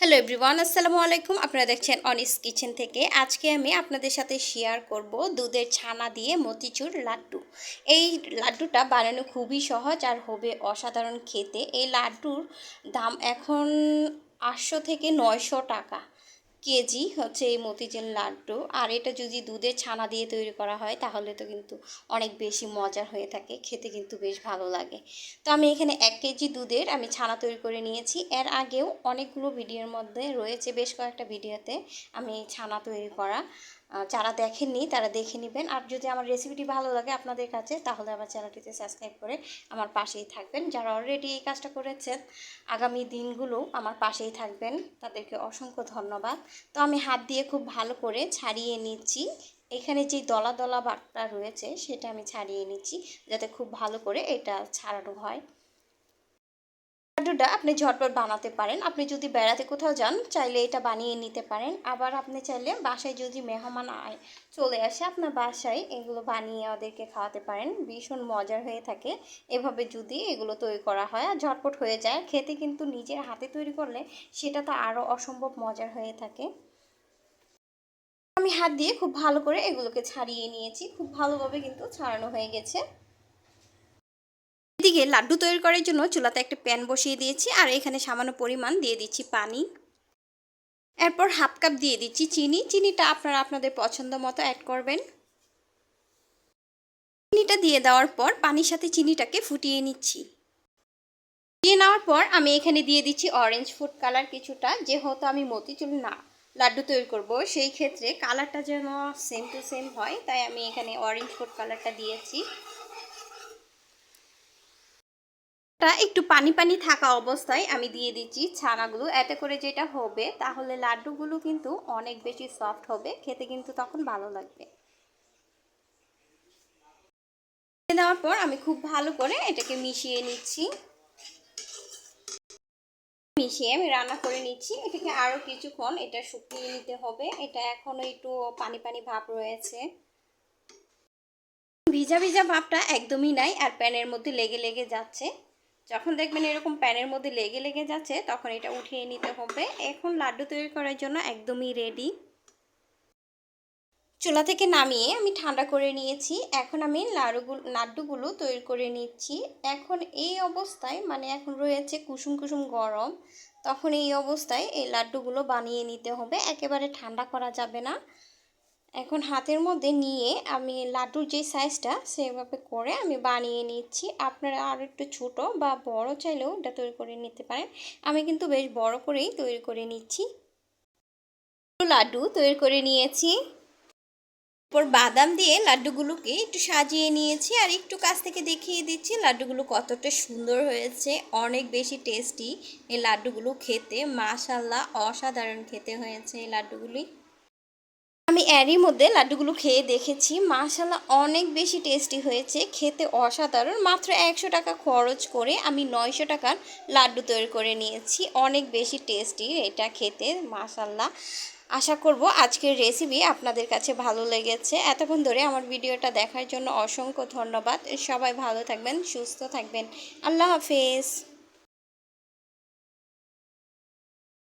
Hello everyone আসসালামু আলাইকুম। আপনারা দেখছেন অনিস কিচেন থেকে। আজকে আমি আপনাদের সাথে শেয়ার করব দুধের ছানা দিয়ে মতিচুর লাড্ডু। এই লাড্ডুটা বানানো খুবই সহজ আর হবে অসাধারণ খেতে। এই লাড্ডুর দাম এখন আটশো থেকে নয়শো টাকা। কেজি হচ্ছে এই মতিঝিল লাড্ডু। আর এটা যদি দুধের ছানা দিয়ে তৈরি করা হয়, তাহলে তো কিন্তু অনেক বেশি মজার হয়ে থাকে। খেতে কিন্তু বেশ ভালো লাগে। তো আমি এখানে এক কেজি দুধের আমি ছানা তৈরি করে নিয়েছি। এর আগেও অনেকগুলো ভিডিওর মধ্যে রয়েছে, বেশ কয়েকটা ভিডিওতে আমি ছানা তৈরি করা। যারা দেখেননি, তারা দেখে নেবেন। আর যদি আমার রেসিপিটি ভালো লাগে আপনাদের কাছে, তাহলে আমার চ্যানেলটিতে সাবস্ক্রাইব করে আমার পাশেই থাকবেন। যারা অলরেডি এই কাজটা করেছেন, আগামী দিনগুলো আমার পাশেই থাকবেন। তাদেরকে অসংখ্য ধন্যবাদ। তো আমি হাত দিয়ে খুব ভালো করে ছাড়িয়ে নিচ্ছি। এখানে যে দলা দলা বাটটা রয়েছে, সেটা আমি ছাড়িয়ে নিচ্ছি, যাতে খুব ভালো করে এটা ছাড়ানো হয়। লাড্ডুটা আপনি ঝটপট বানাতে পারেন। আপনি যদি বেড়াতে কোথাও যান, চাইলে এটা বানিয়ে নিতে পারেন। আবার আপনি চাইলে বাসায় যদি মেহমান আয়, চলে আসে, আপনার বাসায় এগুলো বানিয়ে ওদেরকে খাওয়াতে পারেন। ভীষণ মজার হয়ে থাকে। এভাবে যদি এগুলো তৈরি করা হয়, আর ঝটপট হয়ে যায়। খেতে কিন্তু নিজের হাতে তৈরি করলে সেটা তো আরও অসম্ভব মজার হয়ে থাকে। আমি হাত দিয়ে খুব ভালো করে এগুলোকে ছাড়িয়ে নিয়েছি। খুব ভালোভাবে কিন্তু ছাড়ানো হয়ে গেছে। এদিকে লাড্ডু তৈরি করার জন্য চুলাতে একটা প্যান বসিয়ে দিয়েছি আর এখানে সামান্য পরিমাণ দিয়ে দিচ্ছি পানি। এরপর হাফ কাপ দিয়ে দিচ্ছি চিনি। চিনিটা আপনারা আপনাদের পছন্দ মতো অ্যাড করবেন। চিনিটা দিয়ে দেওয়ার পর পানির সাথে চিনিটাকে ফুটিয়ে নিচ্ছি। দিয়ে নেওয়ার পর আমি এখানে দিয়ে দিচ্ছি অরেঞ্জ ফুড কালার কিছুটা। যেহেতু আমি মতিচুর না লাড্ডু তৈরি করব, সেই ক্ষেত্রে কালারটা যেন সেম টু সেম হয়, তাই আমি এখানে অরেঞ্জ ফুড কালারটা দিয়েছি। একটু পানি পানি থাকা অবস্থায় আমি দিয়ে দিচ্ছি ছানাগুলো। এতে করে যেটা হবে, তাহলে লাড্ডুগুলো কিন্তু অনেক বেশি সফট হবে, খেতে কিন্তু তখন ভালো লাগবে। দেওয়ার পর আমি খুব ভালো করে এটাকে মিশিয়ে নিচ্ছি। মিশিয়ে আমি রান্না করে নিচ্ছি। এটাকে আরও কিছুক্ষণ এটা শুকিয়ে নিতে হবে। এটা এখনও একটু পানি পানি ভাব রয়েছে। ভিজা ভিজা ভাবটা একদমই নাই, আর প্যানের মধ্যে লেগে লেগে যাচ্ছে। যখন দেখবেন এরকম প্যানের মধ্যে লেগে লেগে যাচ্ছে, তখন এটা উঠিয়ে নিতে হবে। এখন লাড্ডু তৈরি করার জন্য একদমই রেডি চুলা থেকে নামিয়ে আমি ঠান্ডা করে নিয়েছি। এখন আমি লাড়ুগুলো, লাড্ডুগুলো তৈরি করে নিচ্ছি। এখন এই অবস্থায় মানে এখন রয়েছে কুসুম কুসুম গরম, তখন এই অবস্থায় এই লাড্ডুগুলো বানিয়ে নিতে হবে। একেবারে ঠান্ডা করা যাবে না। এখন হাতের মধ্যে নিয়ে আমি লাড্ডুর যে সাইজটা সেভাবে করে আমি বানিয়ে নিচ্ছি। আপনারা আর একটু ছোট বা বড় চাইলেও এটা তৈরি করে নিতে পারেন। আমি কিন্তু বেশ বড় করেই তৈরি করে নিচ্ছি। লাড্ডু তৈরি করে নিয়েছি। এরপর বাদাম দিয়ে লাড্ডুগুলোকে একটু সাজিয়ে নিয়েছি আর একটু কাছ থেকে দেখিয়ে দিচ্ছি লাড্ডুগুলো কতটা সুন্দর হয়েছে। অনেক বেশি টেস্টি এই লাড্ডুগুলো খেতে। মাশাল্লাহ অসাধারণ খেতে হয়েছে এই লাড্ডুগুলি। আমি এরই মধ্যে লাড্ডুগুলো খেয়ে দেখেছি। মাশাল্লাহ অনেক বেশি টেস্টি হয়েছে। খেতে অসাধারণ। মাত্র একশো টাকা খরচ করে আমি নয়শো টাকার লাড্ডু তৈরি করে নিয়েছি। অনেক বেশি টেস্টি এটা খেতে মাশাল্লাহ আশা করব আজকের রেসিপি আপনাদের কাছে ভালো লেগেছে। এতক্ষণ ধরে আমার ভিডিওটা দেখার জন্য অসংখ্য ধন্যবাদ। সবাই ভালো থাকবেন, সুস্থ থাকবেন। আল্লাহ হাফেজ।